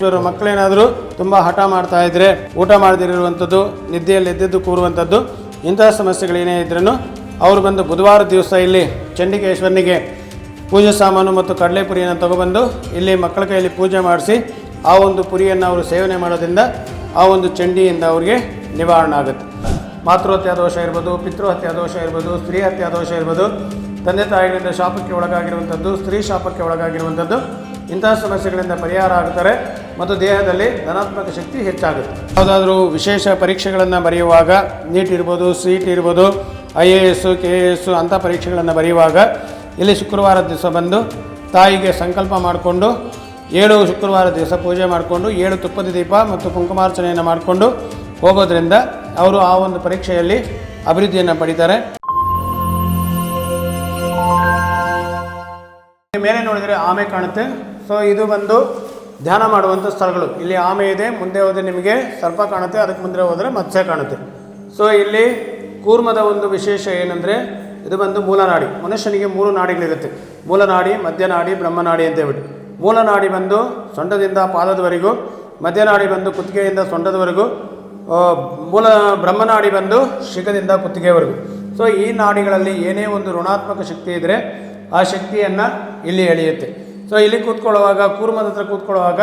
ಇವರು ಮಕ್ಕಳೇನಾದರೂ ತುಂಬ ಹಠ ಮಾಡ್ತಾ ಇದ್ದರೆ ಊಟ ಮಾಡದಿರುವಂಥದ್ದು, ನಿದ್ದೆಯಲ್ಲಿ ಎದ್ದೆದ್ದು ಕೂರುವಂಥದ್ದು, ಇಂತಹ ಸಮಸ್ಯೆಗಳೇನೇ ಇದ್ರೂ ಅವರು ಬಂದು ಬುಧವಾರ ದಿವಸ ಇಲ್ಲಿ ಚಂಡಿಕೇಶ್ವರನಿಗೆ ಪೂಜೆ ಸಾಮಾನು ಮತ್ತು ಕಡಲೆ ಪುರಿಯನ್ನು ತಗೊಬಂದು ಇಲ್ಲಿ ಮಕ್ಕಳ ಕೈಯಲ್ಲಿ ಪೂಜೆ ಮಾಡಿಸಿ, ಆ ಒಂದು ಪುರಿಯನ್ನು ಅವರು ಸೇವನೆ ಮಾಡೋದ್ರಿಂದ ಆ ಒಂದು ಚಂಡಿಯಿಂದ ಅವರಿಗೆ ನಿವಾರಣೆ ಆಗುತ್ತೆ. ಮಾತೃಹತ್ಯಾ ದೋಷ ಇರ್ಬೋದು, ಪಿತೃಹತ್ಯಾ ದೋಷ ಇರ್ಬೋದು, ಸ್ತ್ರೀ ಹತ್ಯಾ ದೋಷ ಇರ್ಬೋದು, ತಂದೆ ತಾಯಿಗಳಿಂದ ಶಾಪಕ್ಕೆ ಒಳಗಾಗಿರುವಂಥದ್ದು, ಸ್ತ್ರೀ ಶಾಪಕ್ಕೆ ಒಳಗಾಗಿರುವಂಥದ್ದು, ಇಂತಹ ಸಮಸ್ಯೆಗಳಿಂದ ಪರಿಹಾರ ಆಗ್ತಾರೆ. ಮತ್ತು ದೇಹದಲ್ಲಿ ಧನಾತ್ಮಕ ಶಕ್ತಿ ಹೆಚ್ಚಾಗುತ್ತೆ. ಯಾವುದಾದ್ರೂ ವಿಶೇಷ ಪರೀಕ್ಷೆಗಳನ್ನು ಬರೆಯುವಾಗ ನೀಟ್ ಇರ್ಬೋದು, ಸೀಟ್ ಇರ್ಬೋದು, I A S K A S ಅಂಥ ಪರೀಕ್ಷೆಗಳನ್ನು ಬರೆಯುವಾಗ ಇಲ್ಲಿ ಶುಕ್ರವಾರ ದಿವಸ ಬಂದು ತಾಯಿಗೆ ಸಂಕಲ್ಪ ಮಾಡಿಕೊಂಡು ಏಳು ಶುಕ್ರವಾರ ದಿವಸ ಪೂಜೆ ಮಾಡಿಕೊಂಡು ಏಳು ತುಪ್ಪದ ದೀಪ ಮತ್ತು ಕುಂಕುಮಾರ್ಚನೆಯನ್ನು ಮಾಡಿಕೊಂಡು ಹೋಗೋದ್ರಿಂದ ಅವರು ಆ ಒಂದು ಪರೀಕ್ಷೆಯಲ್ಲಿ ಅಭಿವೃದ್ಧಿಯನ್ನು ಪಡಿತಾರೆ. ಮೇಲೆ ನೋಡಿದರೆ ಆಮೆ ಕಾಣುತ್ತೆ. ಸೊ ಇದು ಬಂದು ಧ್ಯಾನ ಮಾಡುವಂಥ ಸ್ಥಳಗಳು. ಇಲ್ಲಿ ಆಮೆ ಇದೆ, ಮುಂದೆ ಹೋದರೆ ನಿಮಗೆ ಸರ್ಪ ಕಾಣುತ್ತೆ, ಅದಕ್ಕೆ ಮುಂದೆ ಹೋದರೆ ಮತ್ಸ್ಯ ಕಾಣುತ್ತೆ. ಸೊ ಇಲ್ಲಿ ಕೂರ್ಮದ ಒಂದು ವಿಶೇಷ ಏನಂದರೆ, ಇದು ಬಂದು ಮೂಲನಾಡಿ ಮನುಷ್ಯನಿಗೆ ಮೂರು ನಾಡಿಗಳಿರುತ್ತೆ. ಮೂಲನಾಡಿ ಮಧ್ಯನಾಡಿ ಬ್ರಹ್ಮನಾಡಿ ಅಂತ ಹೇಳ್ಬಿಟ್ಟು. ಮೂಲನಾಡಿ ಬಂದು ಸೊಂಟದಿಂದ ಪಾದದವರೆಗೂ ಮಧ್ಯನಾಡಿ ಬಂದು ಕುತ್ತಿಗೆಯಿಂದ ಸೊಂಟದವರೆಗೂ ಮೂಲ ಬ್ರಹ್ಮನಾಡಿ ಬಂದು ಶಿಖದಿಂದ ಕುತ್ತಿಗೆವರೆಗೂ. ಸೊ ಈ ನಾಡಿಗಳಲ್ಲಿ ಏನೇ ಒಂದು ಋಣಾತ್ಮಕ ಶಕ್ತಿ ಇದ್ದರೆ ಆ ಶಕ್ತಿಯನ್ನು ಇಲ್ಲಿ ಎಳೆಯುತ್ತೆ. ಸೊ ಇಲ್ಲಿ ಕೂತ್ಕೊಳ್ಳುವಾಗ, ಕೂರ್ಮದ ಹತ್ರ ಕೂತ್ಕೊಳ್ಳುವಾಗ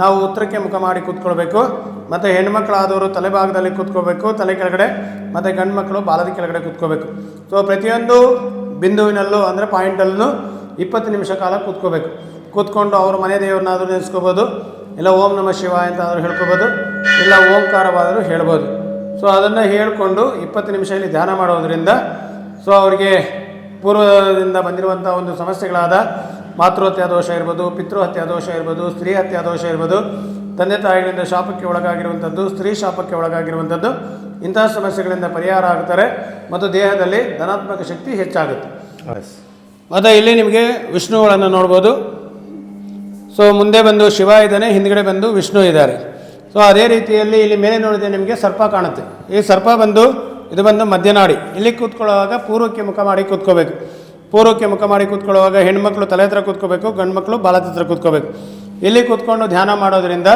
ನಾವು ಉತ್ತರಕ್ಕೆ ಮುಖ ಮಾಡಿ ಕೂತ್ಕೊಳ್ಬೇಕು. ಮತ್ತು ಹೆಣ್ಮಕ್ಳಾದವರು ತಲೆಭಾಗದಲ್ಲಿ ಕೂತ್ಕೋಬೇಕು ತಲೆ ಕೆಳಗಡೆ, ಮತ್ತು ಗಂಡು ಮಕ್ಕಳು ಬಾಲದ ಕೆಳಗಡೆ ಕೂತ್ಕೋಬೇಕು ಸೊ ಪ್ರತಿಯೊಂದು ಬಿಂದುವಿನಲ್ಲೂ, ಅಂದರೆ ಪಾಯಿಂಟಲ್ಲೂ ಇಪ್ಪತ್ತು ನಿಮಿಷ ಕಾಲ ಕೂತ್ಕೋಬೇಕು ಕೂತ್ಕೊಂಡು ಅವ್ರ ಮನೆ ದೇವ್ರನ್ನಾದರೂ ನೆನೆಸ್ಕೋಬೋದು, ಇಲ್ಲ ಓಂ ನಮ ಶಿವ ಅಂತ ಆದರೂ ಹೇಳ್ಕೊಬೋದು, ಇಲ್ಲ ಓಂಕಾರವಾದರೂ ಹೇಳ್ಬೋದು. ಸೊ ಅದನ್ನು ಹೇಳಿಕೊಂಡು ಇಪ್ಪತ್ತು ನಿಮಿಷ ಇಲ್ಲಿ ಧ್ಯಾನ ಮಾಡೋದರಿಂದ ಸೊ ಅವರಿಗೆ ಪೂರ್ವದಿಂದ ಬಂದಿರುವಂಥ ಒಂದು ಸಮಸ್ಯೆಗಳಾದ ಮಾತೃಹತ್ಯಾ ದೋಷ ಇರ್ಬೋದು ಪಿತೃಹತ್ಯಾ ದೋಷ ಇರ್ಬೋದು ಸ್ತ್ರೀ ಹತ್ಯಾ ದೋಷ ಇರ್ಬೋದು ತಂದೆ ತಾಯಿಗಳಿಂದ ಶಾಪಕ್ಕೆ ಒಳಗಾಗಿರುವಂಥದ್ದು ಸ್ತ್ರೀ ಶಾಪಕ್ಕೆ ಒಳಗಾಗಿರುವಂಥದ್ದು ಇಂತಹ ಸಮಸ್ಯೆಗಳಿಂದ ಪರಿಹಾರ ಆಗ್ತಾರೆ ಮತ್ತು ದೇಹದಲ್ಲಿ ಧನಾತ್ಮಕ ಶಕ್ತಿ ಹೆಚ್ಚಾಗುತ್ತೆ. ಮತ್ತು ಇಲ್ಲಿ ನಿಮಗೆ ವಿಷ್ಣುಗಳನ್ನು ನೋಡ್ಬೋದು. ಸೊ ಮುಂದೆ ಬಂದು ಶಿವ ಇದ್ದಾನೆ ಹಿಂದ್ಗಡೆ ಬಂದು ವಿಷ್ಣು ಇದ್ದಾರೆ. ಸೊ ಅದೇ ರೀತಿಯಲ್ಲಿ ಇಲ್ಲಿ ಮೇಲೆ ನೋಡಿದ್ರೆ ನಿಮಗೆ ಸರ್ಪ ಕಾಣುತ್ತೆ. ಈ ಸರ್ಪ ಬಂದು ಇದು ಬಂದು ಮಧ್ಯನಾಡಿ. ಇಲ್ಲಿ ಕೂತ್ಕೊಳ್ಳುವಾಗ ಪೂರ್ವಕ್ಕೆ ಮುಖ ಮಾಡಿ ಕೂತ್ಕೋಬೇಕು. ಪೂರ್ವಕ್ಕೆ ಮುಖ ಮಾಡಿ ಕೂತ್ಕೊಳ್ಳುವಾಗ ಹೆಣ್ಮಕ್ಳು ತಲೆ ಹತ್ರ ಕೂತ್ಕೋಬೇಕು ಗಂಡು ಮಕ್ಕಳು ಬಾಲದ ಹತ್ರ ಕೂತ್ಕೋಬೇಕು. ಇಲ್ಲಿ ಕೂತ್ಕೊಂಡು ಧ್ಯಾನ ಮಾಡೋದ್ರಿಂದ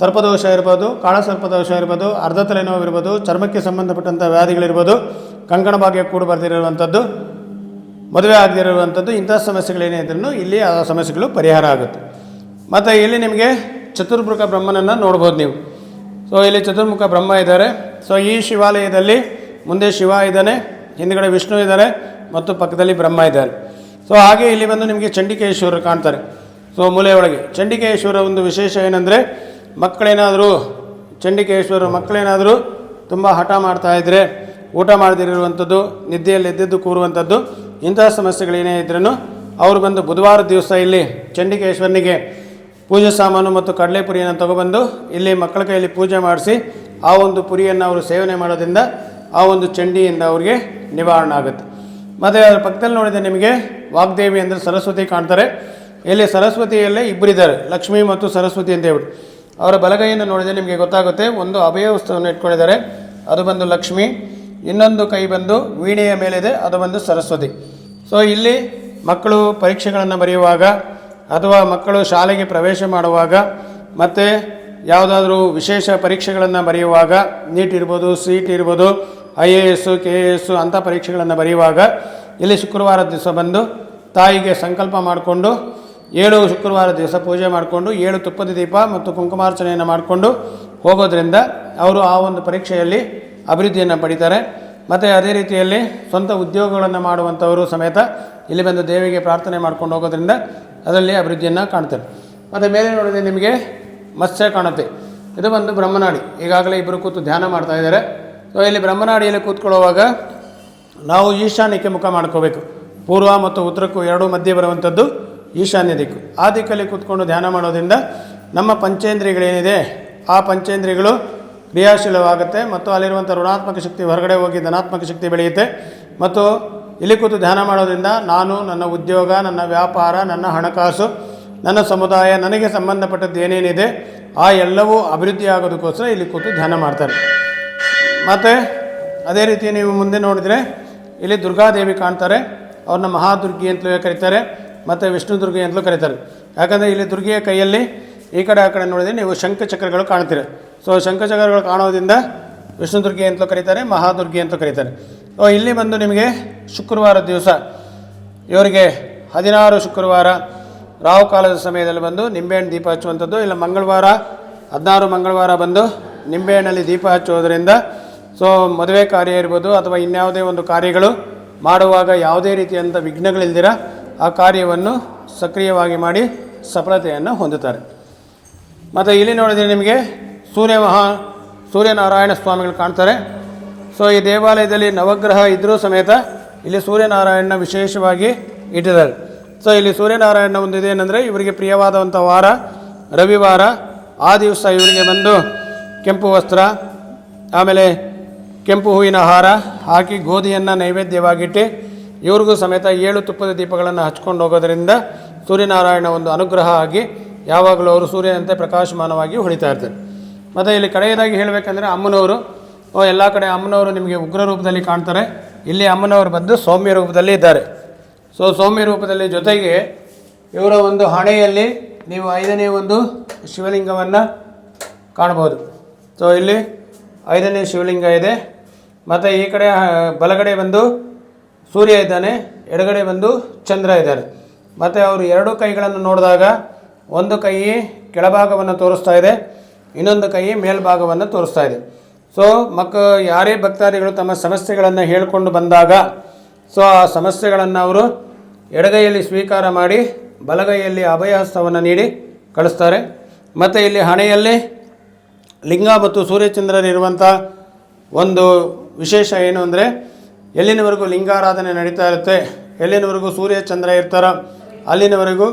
ಸರ್ಪದೋಷ ಇರ್ಬೋದು, ಕಾಳ ಸರ್ಪದೋಷ ಇರ್ಬೋದು, ಅರ್ಧ ತಲೆನೋವು ಇರ್ಬೋದು, ಚರ್ಮಕ್ಕೆ ಸಂಬಂಧಪಟ್ಟಂಥ ವ್ಯಾಧಿಗಳಿರ್ಬೋದು, ಕಂಕಣ ಭಾಗ್ಯ ಕೂಡ ಬರ್ದಿರುವಂಥದ್ದು, ಮದುವೆ ಆಗದಿರುವಂಥದ್ದು, ಇಂಥ ಸಮಸ್ಯೆಗಳೇನೇ ಇದ್ರೂ ಇಲ್ಲಿ ಆ ಸಮಸ್ಯೆಗಳು ಪರಿಹಾರ ಆಗುತ್ತೆ. ಮತ್ತು ಇಲ್ಲಿ ನಿಮಗೆ ಚತುರ್ಮುಖ ಬ್ರಹ್ಮನನ್ನು ನೋಡ್ಬೋದು ನೀವು. ಸೊ ಇಲ್ಲಿ ಚತುರ್ಮುಖ ಬ್ರಹ್ಮ ಇದ್ದಾರೆ. ಸೊ ಈ ಶಿವಾಲಯದಲ್ಲಿ ಮುಂದೆ ಶಿವ ಇದ್ದಾನೆ, ಹಿಂದ್ಗಡೆ ವಿಷ್ಣು ಇದ್ದಾರೆ ಮತ್ತು ಪಕ್ಕದಲ್ಲಿ ಬ್ರಹ್ಮ ಇದ್ದಾರೆ ಸೊ ಹಾಗೆ ಇಲ್ಲಿ ಬಂದು ನಿಮಗೆ ಚಂಡಿಕೇಶ್ವರರು ಕಾಣ್ತಾರೆ. ಸೊ ಮೂಲೆಯೊಳಗೆ ಚಂಡಿಕೇಶ್ವರ ಒಂದು ವಿಶೇಷ ಏನಂದರೆ, ಮಕ್ಕಳೇನಾದರೂ ಚಂಡಿಕೇಶ್ವರ ಮಕ್ಕಳೇನಾದರೂ ತುಂಬ ಹಠ ಮಾಡ್ತಾ ಇದ್ದರೆ ಊಟ ಮಾಡದಿರುವಂಥದ್ದು, ನಿದ್ದೆಯಲ್ಲಿ ಎದ್ದಿದ್ದು ಕೂರುವಂಥದ್ದು, ಇಂತಹ ಸಮಸ್ಯೆಗಳೇನೇ ಇದ್ರೂ ಅವರು ಬಂದು ಬುಧವಾರ ದಿವಸ ಇಲ್ಲಿ ಚಂಡಿಕೇಶ್ವರನಿಗೆ ಪೂಜೆ ಸಾಮಾನು ಮತ್ತು ಕಡಲೆಪುರಿಯನ್ನು ತಗೊಬಂದು ಇಲ್ಲಿ ಮಕ್ಕಳ ಕೈಯಲ್ಲಿ ಪೂಜೆ ಮಾಡಿಸಿ, ಆ ಒಂದು ಪುರಿಯನ್ನು ಅವರು ಸೇವನೆ ಮಾಡೋದ್ರಿಂದ ಆ ಒಂದು ಚಂಡಿಯಿಂದ ಅವರಿಗೆ ನಿವಾರಣೆ ಆಗುತ್ತೆ. ಮತ್ತು ಅದರ ಪಕ್ಕದಲ್ಲಿ ನೋಡಿದರೆ ನಿಮಗೆ ವಾಗ್ದೇವಿ ಅಂದರೆ ಸರಸ್ವತಿ ಕಾಣ್ತಾರೆ. ಇಲ್ಲಿ ಸರಸ್ವತಿಯಲ್ಲೇ ಇಬ್ಬರಿದ್ದಾರೆ ಲಕ್ಷ್ಮಿ ಮತ್ತು ಸರಸ್ವತಿ ಅಂತ ಹೇಳ್ಬಿಟ್ಟು. ಅವರ ಬಲಗೈಯನ್ನು ನೋಡಿದರೆ ನಿಮಗೆ ಗೊತ್ತಾಗುತ್ತೆ, ಒಂದು ಅಭಯ ವಸ್ತುವನ್ನು ಇಟ್ಕೊಂಡಿದ್ದಾರೆ, ಅದು ಬಂದು ಲಕ್ಷ್ಮಿ, ಇನ್ನೊಂದು ಕೈ ಬಂದು ವೀಣೆಯ ಮೇಲಿದೆ, ಅದು ಬಂದು ಸರಸ್ವತಿ. ಸೊ ಇಲ್ಲಿ ಮಕ್ಕಳು ಪರೀಕ್ಷೆಗಳನ್ನು ಬರೆಯುವಾಗ ಅಥವಾ ಮಕ್ಕಳು ಶಾಲೆಗೆ ಪ್ರವೇಶ ಮಾಡುವಾಗ ಮತ್ತು ಯಾವುದಾದ್ರೂ ವಿಶೇಷ ಪರೀಕ್ಷೆಗಳನ್ನು ಬರೆಯುವಾಗ ನೀಟ್ ಇರ್ಬೋದು, ಸೀಟ್ ಇರ್ಬೋದು I A S K A S ಅಂಥ ಪರೀಕ್ಷೆಗಳನ್ನು ಬರೆಯುವಾಗ ಇಲ್ಲಿ ಶುಕ್ರವಾರ ದಿವಸ ಬಂದು ತಾಯಿಗೆ ಸಂಕಲ್ಪ ಮಾಡಿಕೊಂಡು ಏಳು ಶುಕ್ರವಾರ ದಿವಸ ಪೂಜೆ ಮಾಡಿಕೊಂಡು ಏಳು ತುಪ್ಪದ ದೀಪ ಮತ್ತು ಕುಂಕುಮಾರ್ಚನೆಯನ್ನು ಮಾಡಿಕೊಂಡು ಹೋಗೋದ್ರಿಂದ ಅವರು ಆ ಒಂದು ಪರೀಕ್ಷೆಯಲ್ಲಿ ಅಭಿವೃದ್ಧಿಯನ್ನು ಪಡಿತಾರೆ. ಮತ್ತು ಅದೇ ರೀತಿಯಲ್ಲಿ ಸ್ವಂತ ಉದ್ಯೋಗಗಳನ್ನು ಮಾಡುವಂಥವರು ಸಮೇತ ಇಲ್ಲಿ ಬಂದು ದೇವಿಗೆ ಪ್ರಾರ್ಥನೆ ಮಾಡ್ಕೊಂಡು ಹೋಗೋದ್ರಿಂದ ಅದರಲ್ಲಿ ಅಭಿವೃದ್ಧಿಯನ್ನು ಕಾಣ್ತಾರೆ ಮತ್ತು ಮೇಲೆ ನೋಡಿದ್ರೆ ನಿಮಗೆ ಮತ್ಸ್ಯ ಕಾಣುತ್ತೆ. ಇದು ಬಂದು ಬ್ರಹ್ಮನಾಡಿ. ಈಗಾಗಲೇ ಇಬ್ಬರು ಕೂತು ಧ್ಯಾನ ಮಾಡ್ತಾ ಇದ್ದಾರೆ. ಸೊ ಇಲ್ಲಿ ಬ್ರಹ್ಮನಾಡಿಯಲ್ಲಿ ಕೂತ್ಕೊಳ್ಳುವಾಗ ನಾವು ಈಶಾನ್ಯಕ್ಕೆ ಮುಖ ಮಾಡ್ಕೋಬೇಕು. ಪೂರ್ವ ಮತ್ತು ಉತ್ತರಕ್ಕೂ ಎರಡೂ ಮಧ್ಯೆ ಬರುವಂಥದ್ದು ಈಶಾನ್ಯ ದಿಕ್ಕು. ಆ ದಿಕ್ಕಲ್ಲಿ ಕೂತ್ಕೊಂಡು ಧ್ಯಾನ ಮಾಡೋದ್ರಿಂದ ನಮ್ಮ ಪಂಚೇಂದ್ರಿಯಗಳೇನಿದೆ, ಆ ಪಂಚೇಂದ್ರಿಯಗಳು ಕ್ರಿಯಾಶೀಲವಾಗುತ್ತೆ ಮತ್ತು ಅಲ್ಲಿರುವಂಥ ಋಣಾತ್ಮಕ ಶಕ್ತಿ ಹೊರಗಡೆ ಹೋಗಿ ಧನಾತ್ಮಕ ಶಕ್ತಿ ಬೆಳೆಯುತ್ತೆ. ಮತ್ತು ಇಲ್ಲಿ ಕೂತು ಧ್ಯಾನ ಮಾಡೋದ್ರಿಂದ ನಾನು, ನನ್ನ ಉದ್ಯೋಗ, ನನ್ನ ವ್ಯಾಪಾರ, ನನ್ನ ಹಣಕಾಸು, ನನ್ನ ಸಮುದಾಯ, ನನಗೆ ಸಂಬಂಧಪಟ್ಟದ್ದು ಏನೇನಿದೆ, ಆ ಎಲ್ಲವೂ ಅಭಿವೃದ್ಧಿ ಆಗೋದಕ್ಕೋಸ್ಕರ ಇಲ್ಲಿ ಕೂತು ಧ್ಯಾನ ಮಾಡ್ತಾರೆ. ಮತ್ತು ಅದೇ ರೀತಿ ನೀವು ಮುಂದೆ ನೋಡಿದರೆ ಇಲ್ಲಿ ದುರ್ಗಾದೇವಿ ಕಾಣ್ತಾರೆ, ಅವ್ರನ್ನ ಮಹಾದುರ್ಗಿ ಅಂತಲೂ ಕರೀತಾರೆ, ಮತ್ತು ವಿಷ್ಣು ದುರ್ಗಿ ಅಂತಲೂ ಕರೀತಾರೆ. ಯಾಕಂದರೆ ಇಲ್ಲಿ ದುರ್ಗಿಯ ಕೈಯಲ್ಲಿ ಈ ಕಡೆ ಆ ಕಡೆ ನೋಡಿದರೆ ನೀವು ಶಂಖಚಕ್ರಗಳು ಕಾಣ್ತೀರಿ. ಸೊ ಶಂಖಚಕ್ರಗಳು ಕಾಣೋದ್ರಿಂದ ವಿಷ್ಣು ದುರ್ಗಿ ಅಂತಲೂ ಕರೀತಾರೆ, ಮಹಾದುರ್ಗಿ ಅಂತಲೂ ಕರೀತಾರೆ. ಸೊ ಇಲ್ಲಿ ಬಂದು ನಿಮಗೆ ಶುಕ್ರವಾರ ದಿವಸ, ಇವರಿಗೆ ಹದಿನಾರು ಶುಕ್ರವಾರ ರಾವು ಕಾಲದ ಸಮಯದಲ್ಲಿ ಬಂದು ನಿಂಬೆಹಣ್ಣು ದೀಪ ಹಚ್ಚುವಂಥದ್ದು. ಇಲ್ಲ, ಮಂಗಳವಾರ, ಹದಿನಾರು ಮಂಗಳವಾರ ಬಂದು ನಿಂಬೆಹಣ್ಣಲ್ಲಿ ದೀಪ ಹಚ್ಚುವುದರಿಂದ ಸೊ ಮದುವೆ ಕಾರ್ಯ ಇರ್ಬೋದು ಅಥವಾ ಇನ್ಯಾವುದೇ ಒಂದು ಕಾರ್ಯಗಳು ಮಾಡುವಾಗ ಯಾವುದೇ ರೀತಿಯಾದಂಥ ವಿಘ್ನಗಳಿಲ್ದಿರ ಆ ಕಾರ್ಯವನ್ನು ಸಕ್ರಿಯವಾಗಿ ಮಾಡಿ ಸಫಲತೆಯನ್ನು ಹೊಂದುತ್ತಾರೆ. ಮತ್ತು ಇಲ್ಲಿ ನೋಡಿದರೆ ನಿಮಗೆ ಸೂರ್ಯ ಮಹಾ, ಸೂರ್ಯನಾರಾಯಣ ಸ್ವಾಮಿಗಳು ಕಾಣ್ತಾರೆ. ಸೊ ಈ ದೇವಾಲಯದಲ್ಲಿ ನವಗ್ರಹ ಇದ್ದರೂ ಸಮೇತ ಇಲ್ಲಿ ಸೂರ್ಯನಾರಾಯಣನ ವಿಶೇಷವಾಗಿ ಇಟ್ಟಿದ್ದಾರೆ. ಸೊ ಇಲ್ಲಿ ಸೂರ್ಯನಾರಾಯಣ ಒಂದು ಇದೇನೆಂದರೆ ಇವರಿಗೆ ಪ್ರಿಯವಾದಂಥ ವಾರ ರವಿವಾರ. ಆ ದಿವಸ ಇವರಿಗೆ ಬಂದು ಕೆಂಪು ವಸ್ತ್ರ, ಆಮೇಲೆ ಕೆಂಪು ಹೂವಿನ ಹಾರ ಹಾಕಿ ಗೋಧಿಯನ್ನು ನೈವೇದ್ಯವಾಗಿಟ್ಟು ಇವ್ರಿಗೂ ಸಮೇತ ಏಳು ತುಪ್ಪದ ದೀಪಗಳನ್ನು ಹಚ್ಕೊಂಡು ಹೋಗೋದರಿಂದ ಸೂರ್ಯನಾರಾಯಣ ಒಂದು ಅನುಗ್ರಹ ಆಗಿ ಯಾವಾಗಲೂ ಅವರು ಸೂರ್ಯನಂತೆ ಪ್ರಕಾಶಮಾನವಾಗಿ ಹೊಳಿತಾ ಇರ್ತಾರೆ. ಮತ್ತು ಇಲ್ಲಿ ಕಡೆಯದಾಗಿ ಹೇಳಬೇಕಂದ್ರೆ ಅಮ್ಮನವರು ಎಲ್ಲ ಕಡೆ ಅಮ್ಮನವರು ನಿಮಗೆ ಉಗ್ರ ರೂಪದಲ್ಲಿ ಕಾಣ್ತಾರೆ. ಇಲ್ಲಿ ಅಮ್ಮನವರು ಬಂದು ಸೌಮ್ಯ ರೂಪದಲ್ಲಿ ಇದ್ದಾರೆ. ಸೊ ಸೌಮ್ಯ ರೂಪದಲ್ಲಿ ಜೊತೆಗೆ ಇವರ ಒಂದು ಹಣೆಯಲ್ಲಿ ನೀವು ಐದನೇ ಒಂದು ಶಿವಲಿಂಗವನ್ನು ಕಾಣ್ಬೋದು. ಸೊ ಇಲ್ಲಿ ಐದನೇ ಶಿವಲಿಂಗ ಇದೆ. ಮತ್ತು ಈ ಕಡೆ ಬಲಗಡೆ ಬಂದು ಸೂರ್ಯ ಇದ್ದಾನೆ, ಎಡಗಡೆ ಬಂದು ಚಂದ್ರ ಇದ್ದಾರೆ. ಮತ್ತು ಅವರು ಎರಡು ಕೈಗಳನ್ನು ನೋಡಿದಾಗ ಒಂದು ಕೈ ಕೆಳಭಾಗವನ್ನು ತೋರಿಸ್ತಾ ಇದೆ, ಇನ್ನೊಂದು ಕೈ ಮೇಲ್ಭಾಗವನ್ನು ತೋರಿಸ್ತಾ ಇದೆ. ಸೊ ಮಕ್ಕ, ಯಾರೇ ಭಕ್ತಾದಿಗಳು ತಮ್ಮ ಸಮಸ್ಯೆಗಳನ್ನು ಹೇಳಿಕೊಂಡು ಬಂದಾಗ ಸೊ ಆ ಸಮಸ್ಯೆಗಳನ್ನು ಅವರು ಎಡಗೈಯಲ್ಲಿ ಸ್ವೀಕಾರ ಮಾಡಿ, ಬಲಗೈಯಲ್ಲಿ ಅಭಯಹಸ್ತವನ್ನು ನೀಡಿ ಕಳಿಸ್ತಾರೆ. ಮತ್ತು ಇಲ್ಲಿ ಹಣೆಯಲ್ಲಿ ಲಿಂಗ ಮತ್ತು ಸೂರ್ಯಚಂದ್ರರಿರುವಂಥ ಒಂದು ವಿಶೇಷ ಏನು ಅಂದರೆ ಎಲ್ಲಿನವರೆಗೂ ಲಿಂಗಾರಾಧನೆ ನಡೀತಾ ಇರುತ್ತೆ, ಎಲ್ಲಿನವರೆಗೂ ಸೂರ್ಯ ಚಂದ್ರ ಇರ್ತಾರೋ, ಅಲ್ಲಿನವರೆಗೂ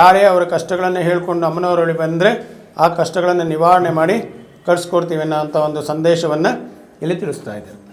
ಯಾರೇ ಅವರ ಕಷ್ಟಗಳನ್ನು ಹೇಳಿಕೊಂಡು ಅಮ್ಮನವರ ಬಳಿ ಬಂದರೆ ಆ ಕಷ್ಟಗಳನ್ನು ನಿವಾರಣೆ ಮಾಡಿ ಕಳಿಸ್ಕೊಡ್ತೀವಿ ಅನ್ನೋ ಒಂದು ಸಂದೇಶವನ್ನು ಇಲ್ಲಿ ತಿಳಿಸ್ತಾ ಇದ್ದಾರೆ